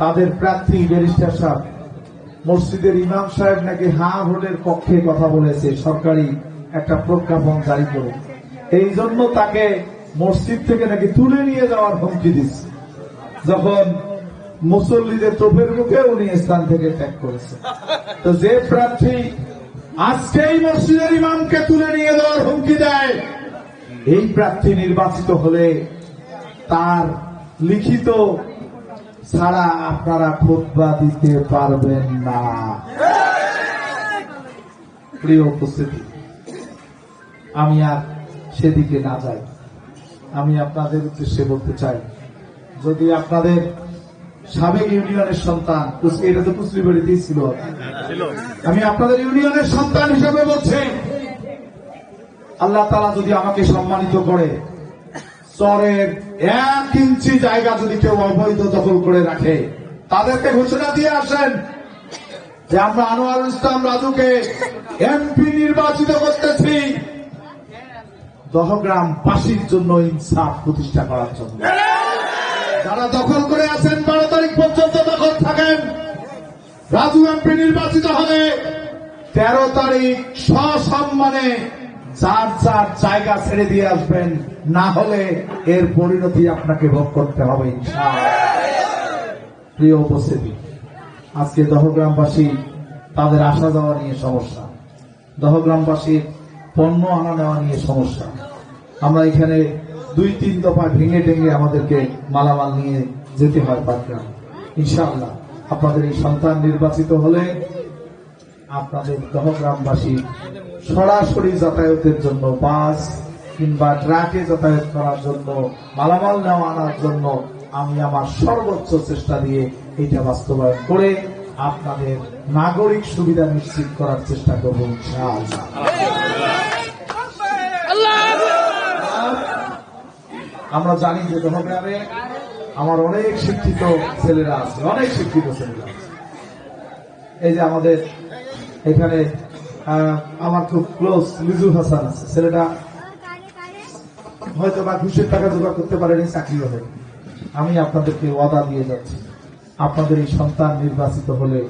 তাদের প্রার্থী ব্যারিস্টার সাহেব মসজিদের ইমাম সাহেব নাকি হা ভোটের পক্ষে কথা বলেছে, সরকারি একটা প্রজ্ঞাপন জারি করে এই জন্য তাকে মসজিদ থেকে নাকি তুলে নিয়ে যাওয়ার হুমকি দিচ্ছে, যখন মুসল্লিদের তোপের মুখে উনি স্থান থেকে ত্যাগ করেছে। তো যে প্রার্থী আজকেই মসজিদের ইমামকে তুলে নিয়ে যাওয়ার হুমকি দেয়, এই প্রার্থী নির্বাচিত হলে তার লিখিত ছাড়া আপনারা খোদবা দিতে পারবেন না। প্রিয় উপস্থিতি, আমি আর সেদিকে না যাই। আমি আপনাদের উদ্দেশ্যে বলতে চাই, যদি আপনাদের সাবেক ইউনিয়নের সন্তান এটা তো কুচলি বাড়িতেই ছিল। আমি আপনাদের ইউনিয়নের সন্তান হিসেবে বলছি, আল্লাহ তালা যদি আমাকে সম্মানিত করে চরের এক ইঞ্চি জায়গা যদি কেউ অবৈধ দখল করে রাখে, তাদেরকে ঘোষণা দিয়ে আসেন যে আমরা আনোয়ারুল ইসলাম রাজুকে এমপি নির্বাচিত করতেছি। দহগ্রাম বাসীর জন্য ইনসাফ প্রতিষ্ঠা করার জন্য। যারা দখল করে আছেন, বারো তারিখ পর্যন্ত দখল থাকেন। রাজু এমপি নির্বাচিত হলে তেরো তারিখ সসম্মানে যার যার জায়গা ছেড়ে দিয়ে আসবেন, না হলে এর পরিণতি আপনাকে ভোগ করতে হবে প্রিয় উপস্থিতি, আজকে দহগ্রামবাসী তাদের আসা যাওয়া নিয়ে সমস্যা। দহগ্রামবাসীর পণ্য আনা নেওয়া নিয়ে সমস্যা। আমরা এখানে দুই তিন দফা ভেঙে টেঙে আমাদেরকে মালামাল নিয়ে যেতে হয় পাটগ্রাম। ইনশাআল্লাহ, আপনাদের এই সন্তান নির্বাচিত হলে আপনাদের দহগ্রামবাসী সরাসরি যাতায়াতের জন্য বাস কিংবা ট্রাকে যাতায়াত করার জন্য, মালামাল নেওয়া আনার জন্য আমি আমার সর্বোচ্চ চেষ্টা দিয়ে এটা বাস্তবায়ন করে আপনাদের নাগরিক সুবিধা নিশ্চিত করার চেষ্টা করব আমরা জানি যে দহগ্রামে আমার অনেক শিক্ষিত ছেলেরা আছে, অনেক শিক্ষিত ছেলেরা আছে। এই যে আমাদের এখানে আমার খুব ক্লোজ লিজু হাসান আছে। ছেলেটা হয়তো বা ঘুষের টাকা জোগাড় করতে পারেনি চাকরি হবে আমি আপনাদেরকে ওয়াদা দিয়ে যাচ্ছি। আপনাদের এই সন্তান নির্বাচিত হলে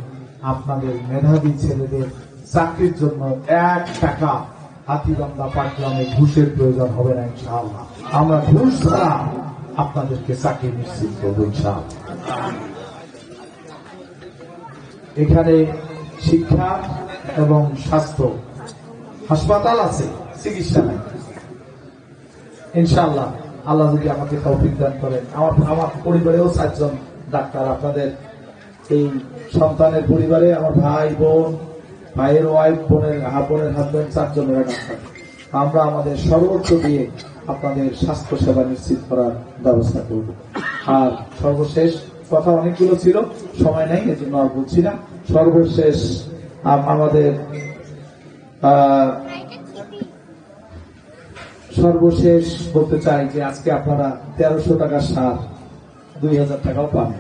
আপনাদের মেধাবী ছেলেদের চাকরির জন্য এক টাকা হাতিবান্ধা পাটগ্রামে ঘুষের প্রয়োজন হবে না, ইনশাআল্লাহ। আমরা ঘুষ ছাড়া আপনাদেরকে চাকরি নিশ্চিত করব, ইনশাআল্লাহ। এখানে শিক্ষা এবং স্বাস্থ্য। হাসপাতাল আছে, চিকিৎসা নাই। ইনশাআল্লাহ, আল্লাহ যদি আমাকে তৌফিক দান করেন। আমার আমার পরিবারেও চারজন ডাক্তার। আপনাদের এই সন্তানের পরিবারে আমার ভাই, বোন, ভাইয়ের ওয়াইফ বোনের বোনের হাজবেন্ড চারজনের ডাক্তার। আমরা আমাদের সর্বোচ্চ দিয়ে আপনাদের স্বাস্থ্য সেবা নিশ্চিত করার ব্যবস্থা করব। আর সর্বশেষ, কথা অনেকগুলো ছিল, সময় নেই, এজন্য আর বলছি না। সর্বশেষ আমাদের সর্বশেষ বলতে চাই যে আজকে আপনারা তেরোশো টাকা সার, দুই হাজার টাকাও পান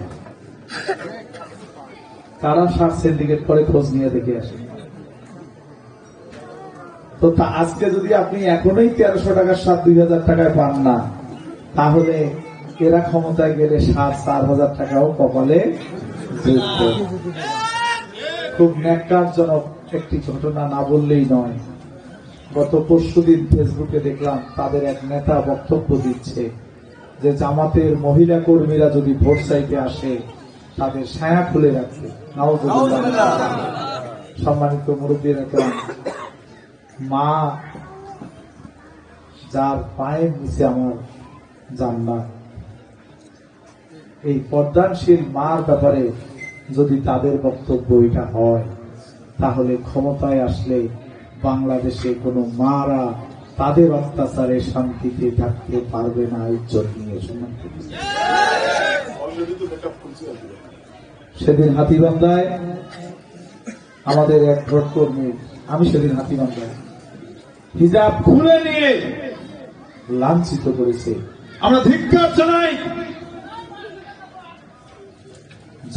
তারা সার সিন্ডিকেট করে, খোঁজ নিয়ে দেখে আসেন তো তা আজকে যদি আপনি এখনই তেরোশো টাকার সার, দুই হাজার টাকায় পান না, তাহলে এরা ক্ষমতায় গেলে সাত চার হাজার টাকাও কপালে। খুব ন্যাক্কারজনক একটি ঘটনা না বললেই নয়। গত পরশু দিন ফেসবুকে দেখলাম তাদের এক নেতা বক্তব্য দিচ্ছে যে জামাতের মহিলা কর্মীরা যদি ভোট চাইতে আসে, তাদের ছায়া খুলে রাখবে। সম্মানিত মুরব্বী রাখলাম মা যার পায়ের নিচে আমার জান্নাত। এই পদ্মানশীল মার ব্যাপারে যদি তাদের বক্তব্য এটা হয়, তাহলে ক্ষমতায় আসলে বাংলাদেশে কোনো মারা তাদের অত্যাচারে শান্তিতে থাকতে পারবে না ইজ্জত নিয়ে উপস্থিতি। সেদিন হাতিবান্ধায় আমাদের এক ভোট আমি সেদিন হাতিবান্ধায় হিজাব খুলে নিয়ে লাঞ্ছিত করেছে আমরা ধিক্কার জানাই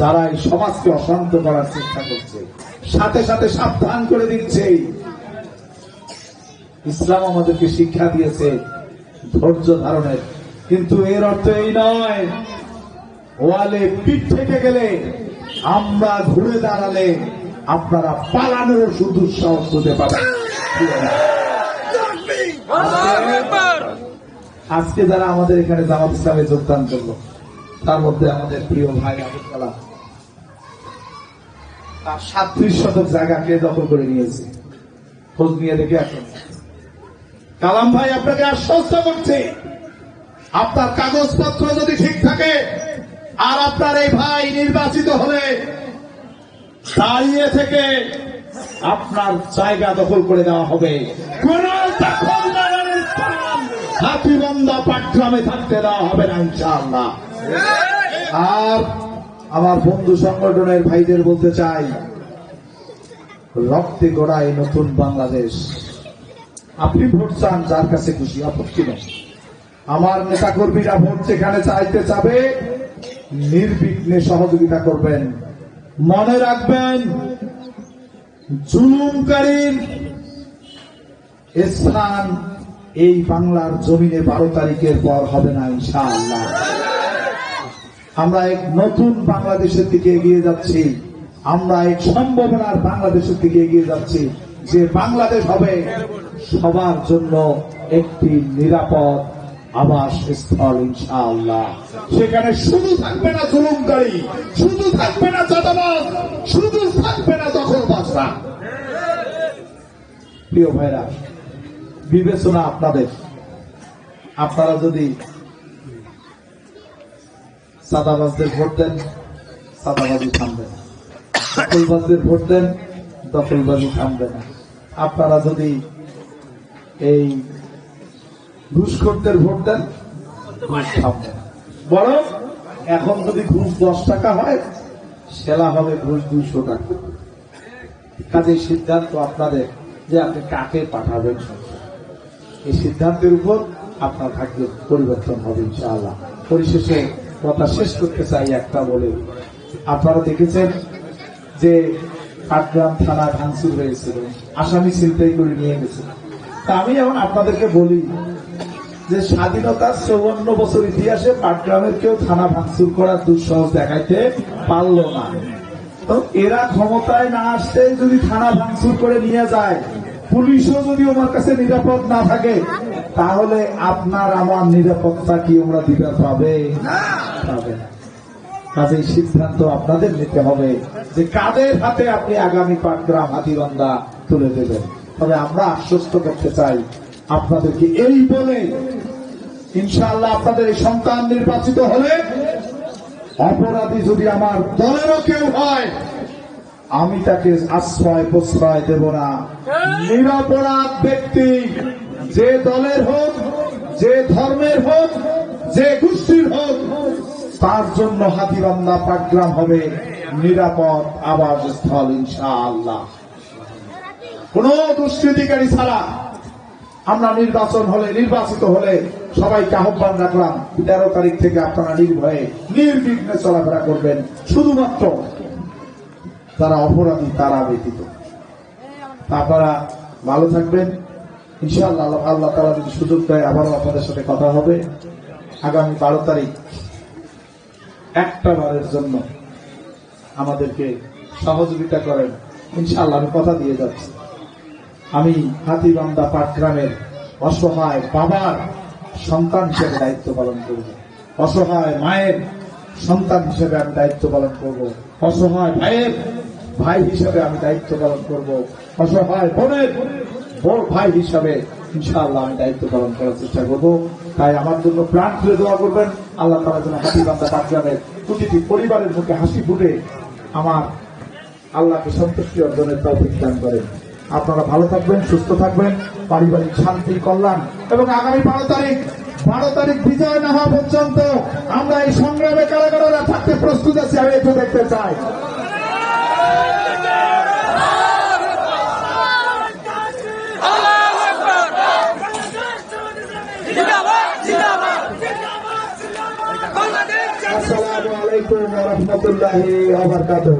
যারা এই সমাজকে অশান্ত করার চেষ্টা করছে, সাথে সাথে সাবধান করে দিচ্ছে। ইসলাম আমাদেরকে শিক্ষা দিয়েছে ধৈর্য ধারণের। কিন্তু এর অর্থ এই নয়, ওয়ালে পিঠ থেকে গেলে আমরা ঘুরে দাঁড়ালে আপনারা পালানোর শুধু সাহস হতে পারেন আজকে যারা আমাদের এখানে জামাত ইসলামে যোগদান করল, তার মধ্যে আমাদের প্রিয় ভাই আবুল কালাম। সাতত্রিশ শতক জায়গা কে দখল করে নিয়েছে। খোঁজ নিয়ে দেখে আসুন। কালাম ভাই আপনাকে আশ্বস্ত করছে। আপনার কাগজপত্র যদি ঠিক থাকে, আর আপনার এই ভাই নির্বাচিত হলে দাঁড়িয়ে থেকে আপনার জায়গা দখল করে দেওয়া হবে। দখলদারের স্থান থাকতে দেওয়া হবে না, ইনশাআল্লাহ। আর আমার বন্ধু সংগঠনের ভাইদের বলতে চাই, রক্তে গড়া এই নতুন বাংলাদেশ। আপনি ভোট চান, যার কাছে খুশি, আপত্তি নেই। আমার নেতা কর্মীরা ভোট যেখানে চাইতে চাবে, নির্বিঘ্নে সহযোগিতা করবেন। মনে রাখবেন, জুলুমকারীর স্থান এই বাংলার জমিনে বারো তারিখের পর হবে না, ইনশাআল্লাহ। আমরা এক নতুন বাংলাদেশের দিকে এগিয়ে যাচ্ছি। আমরা এক সম্ভাবনার বাংলাদেশের দিকে এগিয়ে যাচ্ছি যে বাংলাদেশ হবে সবার জন্য একটি নিরাপদ আবাস স্থল, ইনশাআল্লাহ। সেখানে শুধু থাকবে না জুলুমকারী, শুধু থাকবে না চাঁদাবাজ, শুধু থাকবে না দখল দখলবাজরা প্রিয় ভাইরা, বিবেচনা আপনাদের। আপনারা যদি সাদাবাজদের ভোট দেন সাদাবাজি থামবে না। দখলবাজদের ভোট দেন, দখলবাজি থামবে না। আপনারা যদি এই ঘুষখোরদের ভোট দেন থামবে না। বরং এখন যদি ঘুষ দশ টাকা হয়, সেলা হবে ঘুষ দুইশো টাকা। কাজে সিদ্ধান্ত আপনাদের যে আপনি কাকে পাঠাবেন। এই সিদ্ধান্তের উপর আপনার ভাগ্যের পরিবর্তন হবে, ইনশাআল্লাহ। পরিশেষে কথা শেষ করতে চাই একটা বলে। আপনারা দেখেছেন যে পাটগ্রাম থানা ভাঙচুর হয়েছিল, আসামি ছিনতাই করে নিয়ে গেছে। তা আমি এখন আপনাদেরকে বলি যে স্বাধীনতার চৌবন্ন বছর ইতিহাসে পাটগ্রামের কেউ থানা ভাঙচুর করার দুঃসাহস দেখাইতে পারল না। তো এরা ক্ষমতায় না আসতে যদি থানা ভাঙচুর করে নিয়ে যায়, পুলিশও যদি ওনার কাছে নিরাপদ না থাকে তাহলে আপনার আমার নিরাপত্তা কি ওরা দিতে পাবে। পাবে। না। কাজেই সিদ্ধান্ত আপনাদের নিতে হবে যে কাদের হাতে আপনি আগামী পাটগ্রাম হাতিবান্ধা তুলে দেবেন। তবে আমরা আশ্বস্ত করতে চাই আপনাদেরকে এই বলে ইনশাআল্লাহ আপনাদের এই সন্তান নির্বাচিত হলে অপরাধী যদি আমার দলেরও কেউ হয় আমি তাকে আশ্রয় প্রশ্রয় দেব না। নিরপরাধ ব্যক্তি যে দলের হোক, যে ধর্মের হোক, যে গোষ্ঠীর হোক, তার জন্য হাতিবান্ধা পাটগ্রাম হবে নিরাপদ আবাসস্থল ইনশাআল্লাহ। কোন দুষ্কৃতিকারী ছাড়া আমরা নির্বাচন হলে, নির্বাচিত হলে সবাইকে আহ্বান রাখলাম, তেরো তারিখ থেকে আপনারা নির্ভয়ে নির্বিঘ্নে চলাফেরা করবেন। শুধুমাত্র তারা অপরাধী, তারা ব্যতীত। আপনারা ভালো থাকবেন। ইনশাআল্লাহ আল্লাহ তালা যদি সুযোগ দেয়, আবারও আপনাদের সাথে কথা হবে। আগামী বারো তারিখ একটা বারের জন্য আমাদেরকে সহযোগিতা করেন। ইনশাআল্লাহ আমি কথা দিয়ে যাচ্ছি। আমি হাতিবান্ধা পাটগ্রামের অসহায় বাবার সন্তান হিসেবে দায়িত্ব পালন করব। অসহায় মায়ের সন্তান হিসেবে আমি দায়িত্ব পালন করব। অসহায় ভাইয়ের ভাই হিসেবে আমি দায়িত্ব পালন করব। অসহায় বোনের বড় ভাই হিসাবে ইনশাআল্লাহ আমি দায়িত্ব পালন করার চেষ্টা করব। তাই আমার জন্য প্রাণ খুলে দোয়া করবেন। আল্লাহ তালা যেন হাতিবান্ধা পাটগ্রামের প্রতিটি পরিবারের মুখে হাসি ফুটে আমার আল্লাহকে সন্তুষ্টি অর্জনের তৌফিক দান করেন। আপনারা ভালো থাকবেন, সুস্থ থাকবেন। পারিবারিক শান্তি, কল্যাণ এবং আগামী বারো তারিখ বারো তারিখ বিজয় না হওয়া পর্যন্ত আমরা এই সংগ্রামে কারাগারেরা থাকতে প্রস্তুত আছি, আমি একটু দেখতে চাই। الله وبركاته.